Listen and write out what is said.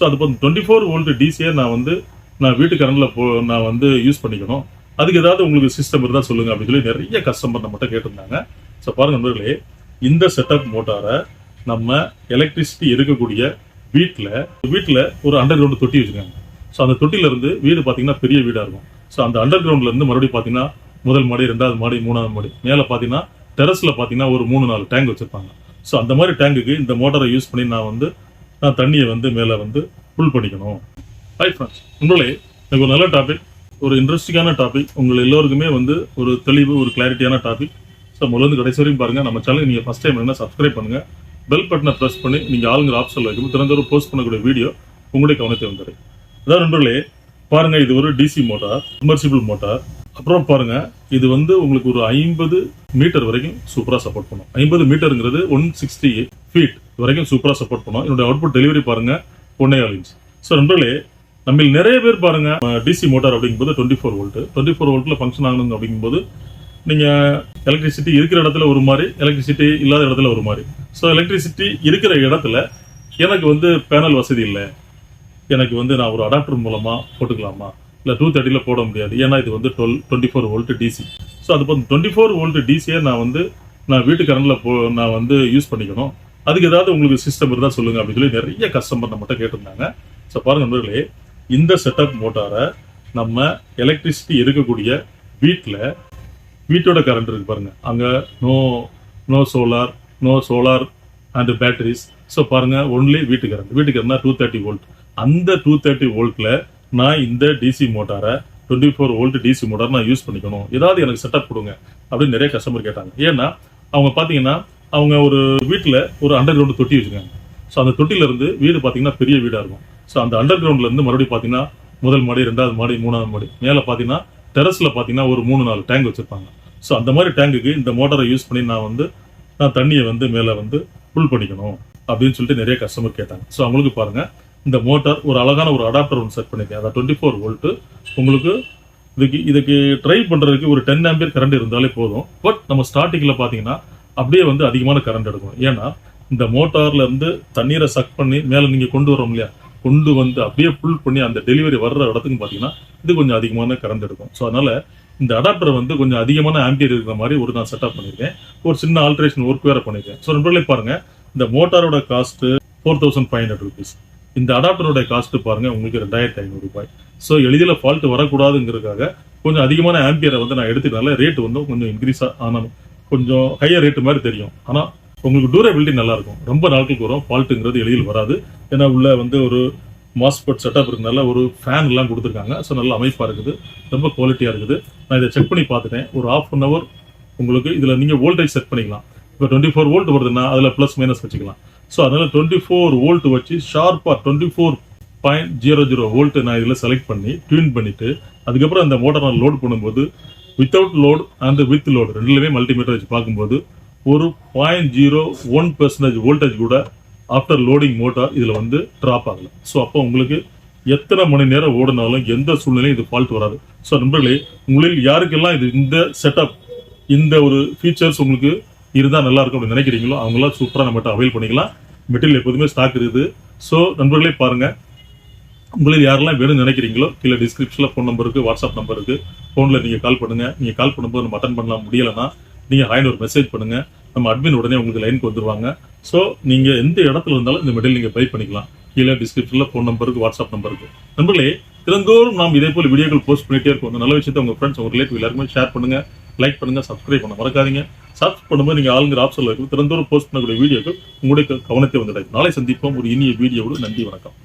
So அது போதும் twenty four volt டிசியை நான் வந்து நான் வீட்டு கரண்டில் போ நான் வந்து யூஸ் பண்ணிக்கணும். அதுக்கு ஏதாவது உங்களுக்கு சிஸ்டம் இருந்தால் சொல்லுங்கள் அப்படின்னு சொல்லி நிறைய கஸ்டமர் நம்மகிட்ட கேட்டிருந்தாங்க. ஸோ பாருங்க நண்பர்களே இந்த செட்டப் மோட்டாரை நம்ம எலக்ட்ரிசிட்டி இருக்கக்கூடிய வீட்டில் வீட்டில் ஒரு அண்டர் கிரவுண்ட் தொட்டி வச்சுருக்காங்க. ஸோ அந்த தொட்டில வீடு பார்த்தீங்கன்னா பெரிய வீடாக இருக்கும். ஸோ அந்த அண்டர் கிரவுண்ட்லேருந்து மறுபடியும் பார்த்தீங்கன்னா முதல் மாடி ரெண்டாவது மாடி மூணாவது மாடி மேலே பார்த்தீங்கன்னா டெரஸில் பார்த்தீங்கன்னா ஒரு மூணு நாலு டேங்க் வச்சுருப்பாங்க. ஸோ அந்த மாதிரி டேங்குக்கு இந்த மோட்டாரை யூஸ் பண்ணி நான் வந்து நான் தண்ணியை வந்து மேலே வந்து ஃபுல் பண்ணிக்கணும். ஹை ஃப்ரெண்ட்ஸ் உங்களே எனக்கு ஒரு நல்ல டாபிக் ஒரு இன்ட்ரெஸ்டிங்கான டாபிக் உங்கள் எல்லோருக்குமே வந்து ஒரு தெளிவு ஒரு கிளாரிட்டியான டாபிக் ஸோ முதல்ல கடைசி வரைக்கும் பாருங்கள் நம்ம சேனல் நீங்கள் ஃபஸ்ட் டைம் என்ன சப்ஸ்கிரைப் பண்ணுங்கள் பெல் பட்டனை ப்ரெஸ் பண்ணி நீங்கள் ஆளுங்கிற ஆப்ஷனில் வைக்கும் திறந்தோறும் போஸ்ட் பண்ணக்கூடிய வீடியோ உங்களுடைய கவனத்தை வந்துடும் அதாவது நண்பர்களே பாருங்கள் இது ஒரு டிசி மோட்டார் சப்மர்சிபிள் மோட்டார் அப்புறம் பாருங்க இது வந்து உங்களுக்கு ஒரு ஐம்பது மீட்டர் வரைக்கும் சூப்பராக சப்போர்ட் பண்ணும். ஐம்பது மீட்டருங்கிறது ஒன் சிக்ஸ்டி ஃபீட் வரைக்கும் சூப்பராக சப்போர்ட் பண்ணும். என்னோட அவுட்புட் டெலிவரி பாருங்க ஒன்னே ஆல் இன்ச் ஸோ நண்பர்களே நம்ம நிறைய பேர் பாருங்க டிசி மோட்டார் அப்படிங்கும்போது twenty four volt twenty four வோல்ட்ல function ஆகணுங்க அப்படிங்கும்போது நீங்க எலக்ட்ரிசிட்டி இருக்கிற இடத்துல ஒரு மாதிரி எலக்ட்ரிசிட்டி இல்லாத இடத்துல ஒரு மாதிரி. ஸோ எலக்ட்ரிசிட்டி இருக்கிற இடத்துல எனக்கு வந்து பேனல் வசதி இல்லை. எனக்கு வந்து நான் ஒரு அடாப்டர் மூலமா போட்டுக்கலாமா? இல்லை டூ தேர்ட்டியில் போட முடியாது. ஏன்னா இது வந்து twelve twenty four volt DC so அது டுவெண்ட்டி ஃபோர் வோல்ட் டிசியை நான் வந்து நான் வீட்டு கரண்டில் போ நான் வந்து யூஸ் பண்ணிக்கணும். அதுக்கு ஏதாவது உங்களுக்கு சிஸ்டம் இருந்தால் சொல்லுங்க அப்படின்னு சொல்லி நிறைய கஸ்டமர் நம்மகிட்ட கேட்டிருந்தாங்க. ஸோ பாருங்கள் நண்பர்களே இந்த செட்டப் மோட்டாரை நம்ம எலக்ட்ரிசிட்டி இருக்கக்கூடிய வீட்டில் வீட்டோட கரண்ட் இருக்கு பாருங்கள் அங்கே no no solar no solar and batteries so பாருங்கள் ஒன்லி வீட்டு கரண்ட் வீட்டு கரண்ட் டூ தேர்ட்டி வோல்ட் அந்த டூ தேர்ட்டி வோல்ட்டில் நான் இந்த டிசி மோட்டாரை twenty four volt DC motor நான் யூஸ் பண்ணிக்கணும். ஏதாவது எனக்கு செட்டப் கொடுங்க அப்படின்னு நிறைய கஸ்டமர் கேட்டாங்க. ஏன்னா அவங்க பார்த்தீங்கன்னா அவங்க ஒரு வீட்டில் ஒரு அண்டர் கிரவுண்ட் தொட்டி வச்சுருக்காங்க. ஸோ அந்த தொட்டிலிருந்து வீடு பார்த்தீங்கன்னா பெரிய வீடாக இருக்கும். ஸோ அந்த அண்டர் கிரவுண்ட்லேருந்து மறுபடியும் பார்த்தீங்கன்னா முதல் மாடி ரெண்டாவது மாடி மூணாவது மாடி. மேலே பார்த்தீங்கன்னா டெரஸில் பார்த்தீங்கன்னா ஒரு மூணு நாலு டேங்க் வச்சுருப்பாங்க. ஸோ அந்த மாதிரி டேங்குக்கு இந்த மோட்டாரை யூஸ் பண்ணி நான் வந்து நான் தண்ணியை வந்து மேலே வந்து ஃபுல் பண்ணிக்கணும் அப்படின்னு சொல்லிட்டு நிறைய கஸ்டமர் கேட்டாங்க. ஸோ அவங்களுக்கு பாருங்கள் இந்த மோட்டார் ஒரு அழகான ஒரு அடாப்டர் ஒன்று செட் பண்ணியிருக்கேன் அதாவது டுவெண்ட்டி ஃபோர் வோல்ட்டு உங்களுக்கு இதுக்கு இதுக்கு ட்ரை பண்ணுறதுக்கு ஒரு டென் ஆம்பியர் கரண்ட் இருந்தாலே போதும். பட் நம்ம ஸ்டார்டிங்கில் பார்த்தீங்கன்னா அப்படியே வந்து அதிகமான கரண்ட் எடுக்கும். ஏன்னா இந்த மோட்டார்லேருந்து தண்ணீரை சக் பண்ணி மேலே நீங்கள் கொண்டு வரோம் இல்லையா? கொண்டு வந்து அப்படியே ஃபுல் பண்ணி அந்த டெலிவரி வர்ற இடத்துக்கு பார்த்தீங்கன்னா இது கொஞ்சம் அதிகமான கரண்ட் எடுக்கும். ஸோ அதனால் இந்த அடாப்டர் வந்து கொஞ்சம் அதிகமான ஆம்பியர் இருக்கிற மாதிரி ஒரு நான் செட்டப் பண்ணியிருக்கேன் ஒரு சின்ன ஆல்ட்ரேஷன் ஒர்க் வேற பண்ணியிருக்கேன் ஸோ நண்பர்களே பாருங்க. இந்த மோட்டாரோட cost four thousand five hundred rupees இந்த அடாப்டரோட காஸ்ட் பாருங்க உங்களுக்கு ரெண்டாயிரத்தி ஐநூறு ரூபாய். ஸோ எளிதில் ஃபால்ட் வரக்கூடாதுங்கிறதுக்காக கொஞ்சம் அதிகமான ஆம்பியரை வந்து நான் எடுத்துக்கனால ரேட் வந்து கொஞ்சம் இன்க்ரீஸ் ஆனாலும் கொஞ்சம் ஹையர் ரேட்டு மாதிரி தெரியும். ஆனால் உங்களுக்கு டூரபிலிட்டி நல்லா இருக்கும் ரொம்ப நாட்களுக்கு வரும் ஃபால்ட்டுங்கிறது எளிதில் வராது. ஏன்னா உள்ள வந்து ஒரு மாஸ்போர்ட் செட்டப் இருக்கனால ஒரு ஃபேன் எல்லாம் கொடுத்துருக்காங்க. ஸோ நல்ல அமைப்பாக இருக்குது ரொம்ப குவாலிட்டியாக இருக்குது. நான் இதை செக் பண்ணி பார்த்துட்டேன். ஒரு ஆஃப் அன் ஹவர் உங்களுக்கு இதில் நீங்கள் வோல்டேஜ் செட் பண்ணிக்கலாம். இப்போ டுவெண்ட்டி ஃபோர் வோல்ட் வருதுன்னா அதில் ப்ளஸ் மைனஸ் வச்சுக்கலாம். ஸோ அதனால் டுவெண்ட்டி ஃபோர் வோல்ட் வச்சு ஷார்ப்பாக twenty four point zero zero volt நான் இதில் செலக்ட் பண்ணி டியூன் பண்ணிவிட்டு அதுக்கப்புறம் அந்த மோட்டர் நான் லோட் பண்ணும்போது without load and with load ரெண்டுலேயுமே மல்டிமீட்டர் வச்சு பார்க்கும்போது ஒரு point zero one percentage voltage கூட ஆஃப்டர் லோடிங் மோட்டார் இதில் வந்து ட்ராப் ஆகலை. ஸோ அப்போ உங்களுக்கு எத்தனை மணி நேரம் ஓடினாலும் எந்த சூழ்நிலையும் இது ஃபால்ட் வராது. ஸோ நண்பர்களே உங்களில் யாருக்கெல்லாம் இது இந்த செட்டப் இந்த ஒரு ஃபீச்சர்ஸ் உங்களுக்கு இருந்தால் நல்லா இருக்கும் அப்படின்னு நினைக்கிறீங்களோ அவங்களாம் சூப்பராக நம்மகிட்ட அவைல் பண்ணிக்கலாம். மெட்டீரியல் எப்போதுமே ஸ்டாக் இருக்குது. ஸோ நண்பர்களே பாருங்கள் உங்களில் யாரெல்லாம் வேணும்னு நினைக்கிறீங்களோ கீழே டிஸ்கிரிப்ஷனில் ஃபோன் நம்பர் வாட்ஸ்அப் நம்பர் ஃபோனில் நீங்கள் கால் பண்ணுங்கள் நீங்கள் கால் பண்ணும்போது நம்ம அட்டன் பண்ணலாம் முடியலைன்னா நீங்கள் ஹாயின் ஒரு மெசேஜ் பண்ணுங்கள் நம்ம அட்மின் உடனே உங்களுக்கு லைனுக்கு வந்துருவாங்க. ஸோ நீங்கள் எந்த இடத்துல இருந்தாலும் இந்த மெட்டீரியல் நீங்கள் பை பண்ணிக்கலாம். கீழே டிஸ்கிரிப்ஷனில் ஃபோன் நம்பருக்கு வாட்ஸ்அப் நம்பருக்கு நண்பர்களே திறந்தோறும் நாம் இதே போல் வீடியோக்கள் போஸ்ட் பண்ணிகிட்டே இருக்கோம். நல்ல விஷயத்தை உங்கள் ஃப்ரெண்ட்ஸ் உங்கள் ரிலேட்டிவ் எல்லாருமே ஷேர் பண்ணுங்க லைக் பண்ணுங்கள் சப்ஸ்கிரைப் பண்ண மறக்காதீங்க. சர்ச் பண்ணும்போது நீங்கள் ஆளுங்கிற ஆப்ஷனில் இருக்கும் திறந்தோறும் போஸ்ட் பண்ணக்கூடிய வீடியோக்கள் உங்களுடைய கவனத்தை வந்துடாது நாளை சந்திப்போம். ஒரு இனிய வீடியோவோடு நன்றி வணக்கம்.